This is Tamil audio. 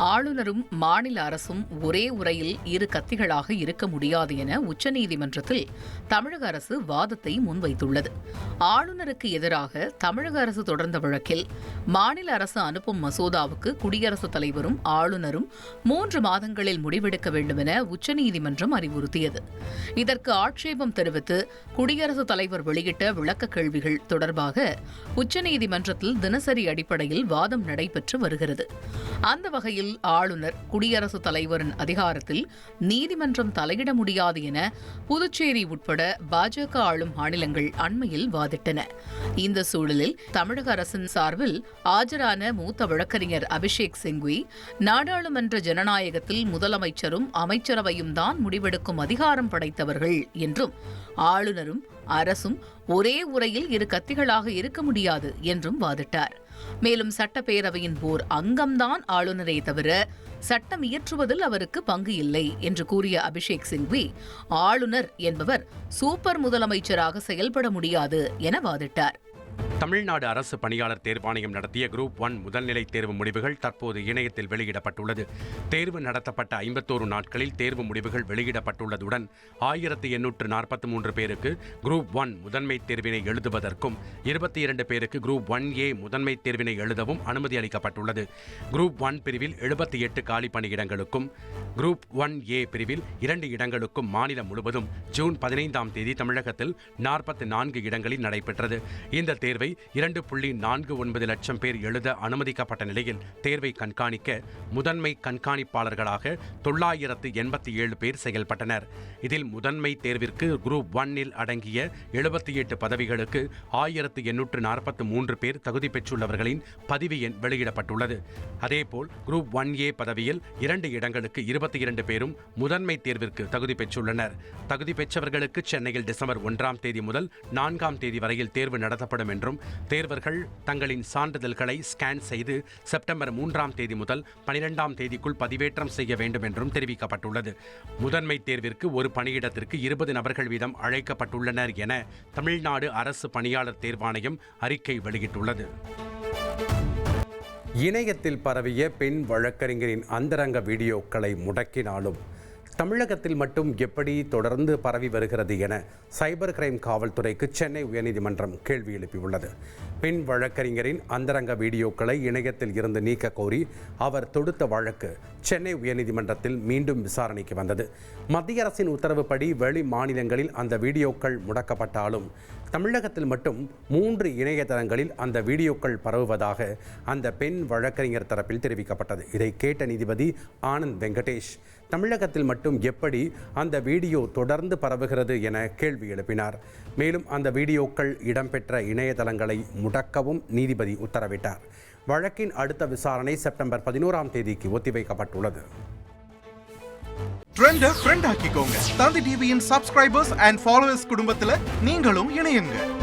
ஆளுநரும் மாநில அரசும் ஒரே உரையில் இரு கத்திகளாக இருக்க முடியாது என உச்சநீதிமன்றத்தில் தமிழக அரசு வாதத்தை முன்வைத்துள்ளது. ஆளுநருக்கு எதிராக தமிழக அரசு தொடர்ந்த வழக்கில் மாநில அரசு அனுப்பும் மசோதாவுக்கு குடியரசுத் தலைவரும் ஆளுநரும் மூன்று மாதங்களில் முடிவெடுக்க வேண்டுமென உச்சநீதிமன்றம் அறிவுறுத்தியது. இதற்கு ஆட்சேபம் தெரிவித்து குடியரசுத் தலைவர் வெளியிட்ட விளக்க கேள்விகள் தொடர்பாக உச்சநீதிமன்றத்தில் தினசரி அடிப்படையில் வாதம் நடைபெற்று வருகிறது. அந்த வகையில் ஆளுநர் குடியரசுத் தலைவரின் அதிகாரத்தில் நீதிமன்றம் தலையிட முடியாது என புதுச்சேரி உட்பட பாஜக ஆளும் மாநிலங்கள் அண்மையில் வாதிட்டன. இந்த சூழலில் தமிழக அரசின் சார்பில் ஆஜரான மூத்த வழக்கறிஞர் அபிஷேக் சிங்வி நாடாளுமன்ற ஜனநாயகத்தில் முதலமைச்சரும் அமைச்சரவையும் தான் முடிவெடுக்கும் அதிகாரம் படைத்தவர்கள் என்றும் ஆளுநரும் அரசும் ஒரே உரையில் இரு கத்திகளாக இருக்க முடியாது என்றும் வாதிட்டார். மேலும் சட்டப்பேரவையின் ஓர் அங்கம்தான் ஆளுநரே தவிர சட்டம் இயற்றுவதில் அவருக்கு பங்கு இல்லை என்று கூறிய அபிஷேக் சிங்வி ஆளுநர் என்பவர் சூப்பர் முதலமைச்சராக செயல்பட முடியாது என வாதிட்டார். தமிழ்நாடு அரசு பணியாளர் தேர்வாணையம் நடத்திய குரூப் ஒன் முதல்நிலை தேர்வு முடிவுகள் தற்போது இணையத்தில் வெளியிடப்பட்டுள்ளது. தேர்வு நடத்தப்பட்ட ஐம்பத்தோரு நாட்களில் தேர்வு முடிவுகள் வெளியிடப்பட்டுள்ளதுடன் ஆயிரத்து எண்ணூற்று நாற்பத்தி மூன்று பேருக்கு குரூப் ஒன் முதன்மை தேர்வினை எழுதுவதற்கும் இருபத்தி இரண்டு பேருக்கு குரூப் ஒன் ஏ முதன்மை தேர்வினை எழுதவும் அனுமதி அளிக்கப்பட்டுள்ளது. குரூப் ஒன் பிரிவில் எழுபத்தி எட்டு காலி பணியிடங்களுக்கும் குரூப் ஒன் ஏ பிரிவில் இரண்டு இடங்களுக்கும் மாநிலம் முழுவதும் ஜூன் பதினைந்தாம் தேதி தமிழகத்தில் நாற்பத்தி நான்கு இடங்களில் நடைபெற்றது. இந்த தேர்வை இரண்டு புள்ளி நான்கு ஒன்பது லட்சம் பேர் எழுத அனுமதிக்கப்பட்ட நிலையில் தேர்வை கண்காணிக்க முதன்மை கண்காணிப்பாளர்களாக தொள்ளாயிரத்து எண்பத்தி ஏழு பேர் செயல்பட்டனர். இதில் முதன்மை தேர்விற்கு குரூப் ஒன்னில் அடங்கிய எழுபத்தி எட்டு பதவிகளுக்கு ஆயிரத்து எண்ணூற்று நாற்பத்தி மூன்று பேர் தகுதி பெற்றுள்ளவர்களின் பதிவு எண் வெளியிடப்பட்டுள்ளது. அதேபோல் குரூப் ஒன் ஏ பதவியில் இரண்டு இடங்களுக்கு இருபத்தி இரண்டு பேரும் முதன்மை தேர்விற்கு தகுதி பெற்றுள்ளனர். தகுதி பெற்றவர்களுக்கு சென்னையில் டிசம்பர் ஒன்றாம் தேதி முதல் நான்காம் தேதி வரையில் தேர்வு நடத்தப்படும் என்றும் தேர்வர்கள் தங்களின் சான்றிதழ்களை ஸ்கேன் செய்து செப்டம்பர் மூன்றாம் தேதி முதல் பனிரெண்டாம் தேதிக்குள் பதிவேற்றம் செய்ய வேண்டும் என்றும் தெரிவிக்கப்பட்டுள்ளது. முதன்மை தேர்விற்கு ஒரு பணியிடத்திற்கு இருபது நபர்கள் வீதம் அழைக்கப்பட்டுள்ளனர் என தமிழ்நாடு அரசு பணியாளர் தேர்வாணையம் அறிக்கை வெளியிட்டுள்ளது. இணையத்தில் பரவிய பெண் வழக்கறிஞரின் அந்தரங்க வீடியோக்களை முடக்கினாலும் தமிழகத்தில் மட்டும் எப்படி தொடர்ந்து பரவி வருகிறது என சைபர் கிரைம் காவல்துறைக்கு சென்னை உயர்நீதிமன்றம் கேள்வி எழுப்பியுள்ளது. பெண் வழக்கறிஞரின் அந்தரங்க வீடியோக்களை இணையத்தில் இருந்து நீக்க கோரி அவர் தொடுத்த வழக்கு சென்னை உயர்நீதிமன்றத்தில் மீண்டும் விசாரணைக்கு வந்தது. மத்திய அரசின் உத்தரவுப்படி வெளி மாநிலங்களில் அந்த வீடியோக்கள் முடக்கப்பட்டாலும் தமிழகத்தில் மட்டும் மூன்று இணையதளங்களில் அந்த வீடியோக்கள் பரவுவதாக அந்த பெண் வழக்கறிஞர் தரப்பில் தெரிவிக்கப்பட்டது. இதை கேட்ட நீதிபதி ஆனந்த் வெங்கடேஷ் தமிழகத்தில் மட்டும் மட்டும் எப்படி அந்த வீடியோ தொடர்ந்து பரவுகிறது என கேள்வி எழுப்பினார். மேலும் அந்த வீடியோக்கள் இடம்பெற்ற இணையதளங்களை முடக்கவும் நீதிபதி உத்தரவிட்டார். வழக்கின் அடுத்த விசாரணை செப்டம்பர் பதினோராம் தேதிக்கு ஒத்திவைக்கப்பட்டுள்ளது. ட்ரெண்ட ஃப்ரெண்ட் ஆக்கிக்கோங்க. தந்தி டிவியின் சப்ஸ்கிரைபர்ஸ் அண்ட் ஃபாலோவர்ஸ் குடும்பத்தில் நீங்களும் இணையுங்க.